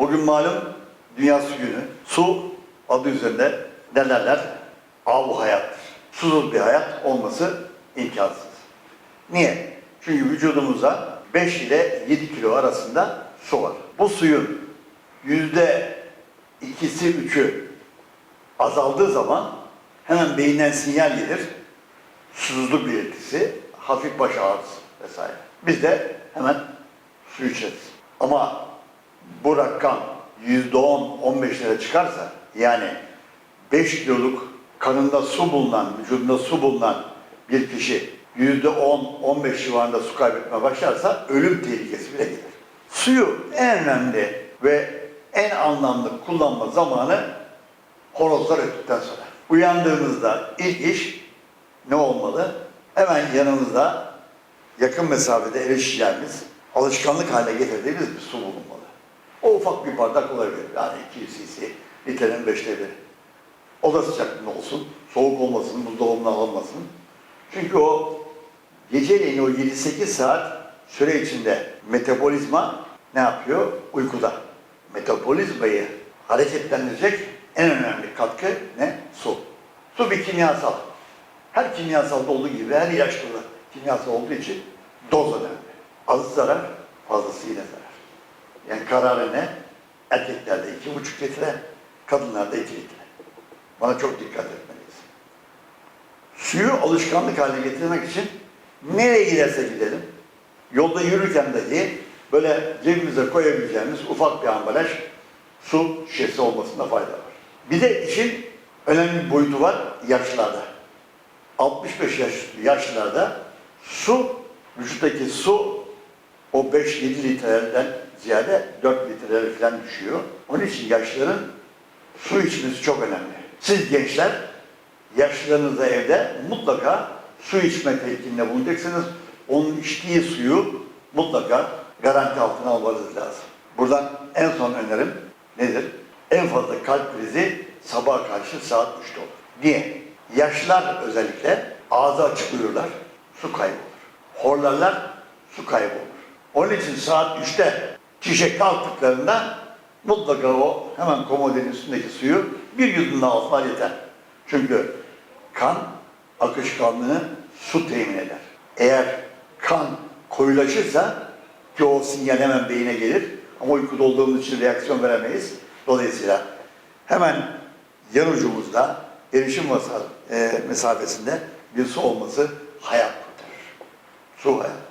Bugün malum Dünya Su Günü. Su adı üzerinde ne derler? Avu hayattır. Susuz bir hayat olması imkansız. Niye? Çünkü vücudumuzda 5 ile 7 kilo arasında su var. Bu suyun yüzde ikisi, üçü azaldığı zaman hemen beyinden sinyal gelir. Susuzluk belirtisi, hafif baş ağrısı vesaire. Biz de hemen su içeriz. Ama bu rakam yüzde on, on beşlere çıkarsa yani 5 kiloluk kanında su bulunan, vücudunda su bulunan bir kişi yüzde 10, 15 civarında su kaybetmeye başlarsa ölüm tehlikesi bile gelir. Suyu en önemli ve en anlamlı kullanma zamanı horozlar öttükten sonra. Uyandığımızda ilk iş ne olmalı? Hemen yanımızda yakın mesafede erişeceğimiz, alışkanlık haline getirdiğimiz bir su bulunmalı. O ufak bir bardak olabilir. Yani 200 cc, litrenin beşte biri. Oda sıcaklığında olsun, soğuk olmasın, buzdolabına alınmasın. Çünkü o geceleyin o 7-8 saat süre içinde metabolizma ne yapıyor? Uykuda. Metabolizmayı hareketlendirecek en önemli katkı ne? Su. Su bir kimyasal. Her kimyasalda olduğu gibi her ilaçta kimyasal olduğu için doz önemli. Az zarar, fazlası yine zarar. Yani kararı ne? Erkeklerde iki buçuk litre, kadınlarda iki litre. Bana çok dikkat etmeliyiz. Suyu alışkanlık haline getirmek için nereye giderse gidelim, yolda yürürken dahi böyle cebimize koyabileceğimiz ufak bir ambalaj su şişesi olmasında fayda var. Bir de işin önemli bir boyutu var yaşlılarda. 65 yaş üstü yaşlılarda su, vücuttaki su o 5-7 litrelerden ziyade 4 litrelere falan düşüyor. Onun için yaşlıların su içmesi çok önemli. Siz gençler yaşlılarınızla evde mutlaka su içme telkininde bulunacaksınız. Onun içtiği suyu mutlaka garanti altına almanız lazım. Buradan en son önerim nedir? En fazla kalp krizi sabah karşı saat 3'te olur. Niye? Yaşlılar özellikle ağzı açık uyurlar, su kaybolur. Horlarlar, su kaybolur. Onun için saat 3'te kişi kalktıklarında mutlaka o hemen komodinin üstündeki suyu bir yudum daha alsalar yeter. Çünkü kan akışkanlığını su temin eder. Eğer kan koyulaşırsa ki o sinyal hemen beyine gelir ama uykuda olduğumuz için reaksiyon veremeyiz. Dolayısıyla hemen yan ucumuzda erişim e, mesafesinde bir su olması hayat kurtarır. Su hayat.